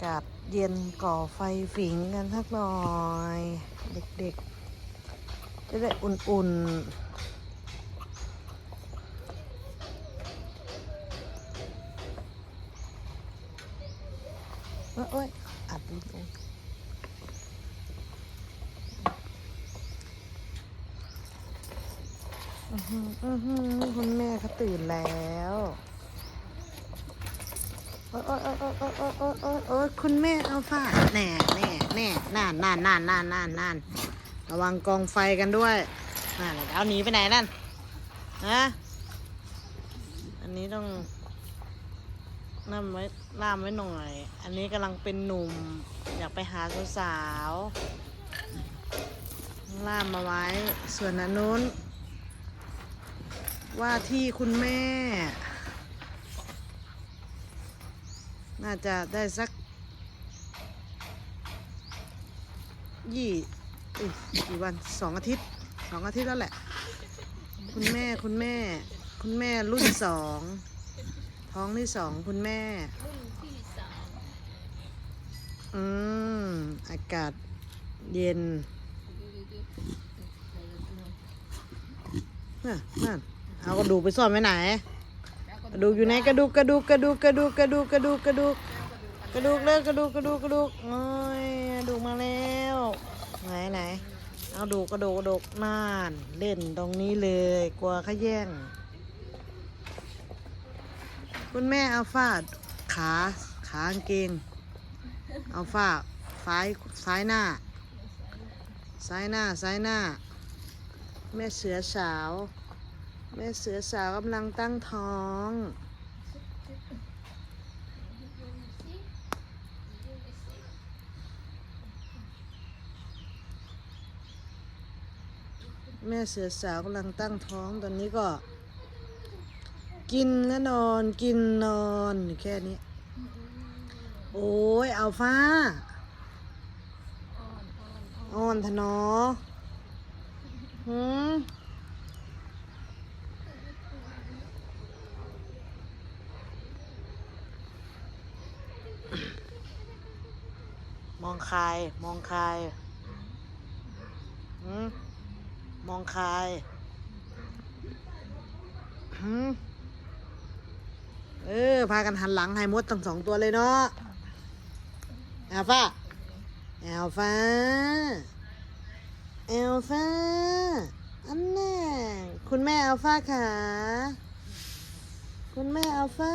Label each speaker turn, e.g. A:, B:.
A: ากาศเย็นก่อไฟฝิงกันสักหน่อย เด็กๆ จะได้อุ่นๆเอ้ยอัดดูอือหืออือหือคุณแม่เขาตื่นแล้ว โอ้ยโอ้ยโอ้ยโอ้ยโอ้ยโอ้ยโอ้ยโอ้ยโอ้ยคุณแม่เอาฝาแน่แน่แน่น่านน่านน่านน่านน่านน่านระวังกองไฟกันด้วยน่นเอาหนีไปไหนนั่นฮะอันนี้ต้องนั่มไว้ล่ามไว้หน่อย อันนี้กำลังเป็นหนุ่ม อยากไปหาสาวล่ามมาไว้ ส่วนอันนู้น ว่าที่คุณแม่ น่าจะได้สักยี่กี่วันสองอาทิตย์สองอาทิตย์แล้วแหละ คุณแม่คุณแม่ คุณแม่รุ่นสองท้องที่สองคุณแม่
B: รุ่นที่สาม
A: อืมอากาศเย็นน่ะนั่นเอากระดูกไปซ่อนไว้ไหน กระดูกอยู่ไหนกระดูกกระดูกกระดูกกระดูกกระดูกกระดูกกระดูกกระดูกเลยกกระดูกกระดูกกระดูกโอ้ยกระดูกมาแล้วไหนไหนเอาดูกกระดูกกระดูกน่านเล่นตรงนี้เลยกลัวเขาแย่ง คุณแม่เอาฟาดขาขากางเกงเอาฟาดซ้ายซ้ายหน้า ซ้ายหน้าซ้ายหน้า แม่เสือสาว แม่เสือสาวกำลังตั้งท้อง แม่เสือสาวกำลังตั้งท้องตอนนี้ก็ กินและนอนกินนอนแค่นี้ โอ้ยเอัลฟาอ่อนทะนอหืม มองใครมองใครหืมมองใครหืมเออ พากันหันหลังให้มดทั้งสองตัวเลยเนาะแอลฟาแอลฟาแอลฟาอันแน่คุณแม่อัลฟาค่ะ คุณแม่อัลฟา